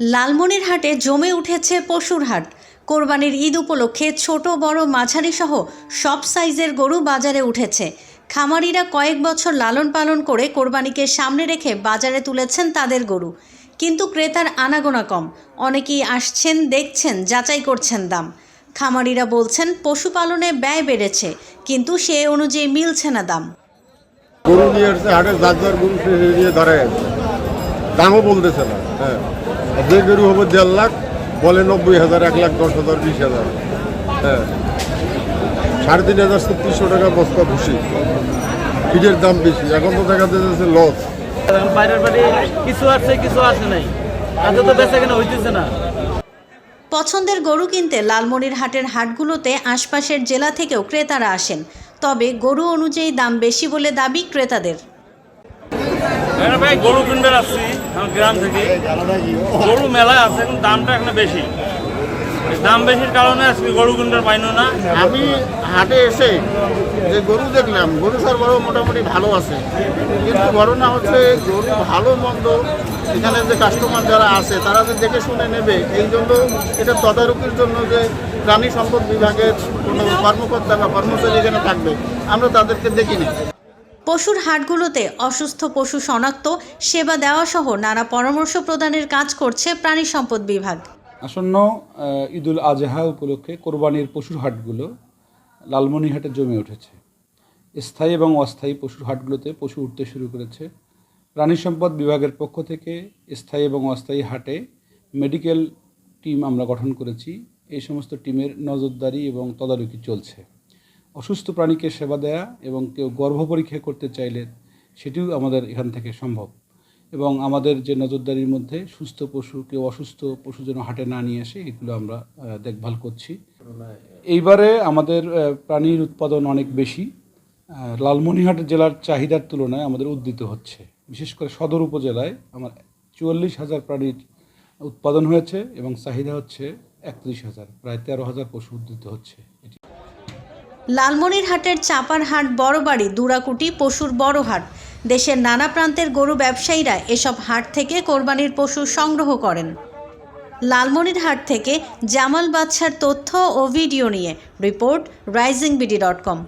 লালমনিরহাটে জমে উঠেছে পশুর হাট। কোরবানির ঈদ উপলক্ষে ছোট, বড়, মাঝারি সহ সব সাইজের গরু বাজারে উঠেছে। খামারিরা কয়েক বছর লালন পালন করে কোরবানিকে সামনে রেখে বাজারে তুলেছেন তাদের গরু। কিন্তু ক্রেতার আনাগোনা কম। অনেকেই আসছেন, দেখছেন, যাচাই করছেন দাম। খামারিরা বলছেন, পশুপালনে ব্যয় বেড়েছে, কিন্তু সে অনুযায়ী মিলছে না দাম। গরু নিয়ে নিয়ে ধরে। দামও বলতেছে না হ্যাঁ। যে গরু হবে দেড় লাখ বলে নব্বই হাজার এক লাখ দশ হাজার বিশ হাজার। হ্যাঁ। সাড়ে তিন হাজার ছত্রিশশো টাকা বস্তা ভুসি। ফিটের দাম বেশি। এখন তো দেখা যাচ্ছে লস বাইরের বাড়ি কিছু আসছে কিছু আসে নাই। তাতে তো বেচা কেনা হইতেছে না। পছন্দের গরু কিনতে লালমনির হাটের হাটগুলোতে আশপাশের জেলা থেকেও ক্রেতারা আসেন। তবে গরু অনুযায়ী দাম বেশি বলে দাবি ক্রেতাদের। ভাই, গরু কিনতে আসছি গ্রাম থেকে। গরু মেলায় আছে, কিন্তু দামটা এখানে বেশি। দাম বেশির কারণে আজকে গরু কিনতে পাইনো না। আমি হাটে এসে যে গরু দেখলাম, গরু সরবরাহ মোটামুটি ভালো আছে। কিন্তু ঘটনা হচ্ছে, গরু ভালো, মন্দ, এখানে যে কাস্টমার যারা আছে, তারা যে দেখে শুনে নেবে, এই জন্য এটা তদারকির জন্য যে প্রাণী সম্পদ বিভাগের কোনো কর্মকর্তা বা কর্মচারী এখানে থাকবে, আমরা তাদেরকে দেখিনি। পশুর হাটগুলোতে অসুস্থ পশু শনাক্ত, সেবা দেওয়া সহ নানা পরামর্শ প্রদানের কাজ করছে প্রাণী সম্পদ বিভাগ। আসন্ন ঈদুল আজহা উপলক্ষে কোরবানির পশুর হাটগুলো লালমনিরহাটে জমে উঠেছে। স্থায়ী এবং অস্থায়ী পশুর হাটগুলোতে পশু উঠতে শুরু করেছে। প্রাণী সম্পদ বিভাগের পক্ষ থেকে স্থায়ী এবং অস্থায়ী হাটে মেডিকেল টিম আমরা গঠন করেছি। এই সমস্ত টিমের নজরদারি এবং তদারকি চলছে। অসুস্থ প্রাণীকে সেবা দেয়া এবং কেউ গর্ভ পরীক্ষা করতে চাইলে সেটিও আমাদের এখান থেকে সম্ভব। এবং আমাদের যে নজরদারির মধ্যে সুস্থ পশু কেউ অসুস্থ পশু যেন হাটে না নিয়ে আসে এগুলো আমরা দেখভাল করছি। এইবারে আমাদের প্রাণীর উৎপাদন অনেক বেশি। আহ, লালমনিরহাট জেলার চাহিদার তুলনায় আমাদের উদ্দিত হচ্ছে। বিশেষ করে সদর উপজেলায় আমার চুয়াল্লিশ হাজার প্রাণীর উৎপাদন হয়েছে এবং চাহিদা হচ্ছে একত্রিশ হাজার প্রায় তেরো হাজার পশু উদ্দিত হচ্ছে। এটি লালমনিরহাটের চাপার হাট বড় বাড়ি দুরাকুটি পশুর বড় হাট দেশের নানা প্রান্তের গরু ব্যবসায়ীরা এসব হাট থেকে কোরবানির পশু সংগ্রহ করেন। লালমনিরহাট থেকে জামাল বাদশার তথ্য ও ভিডিও নিয়ে report Rising BD dot com.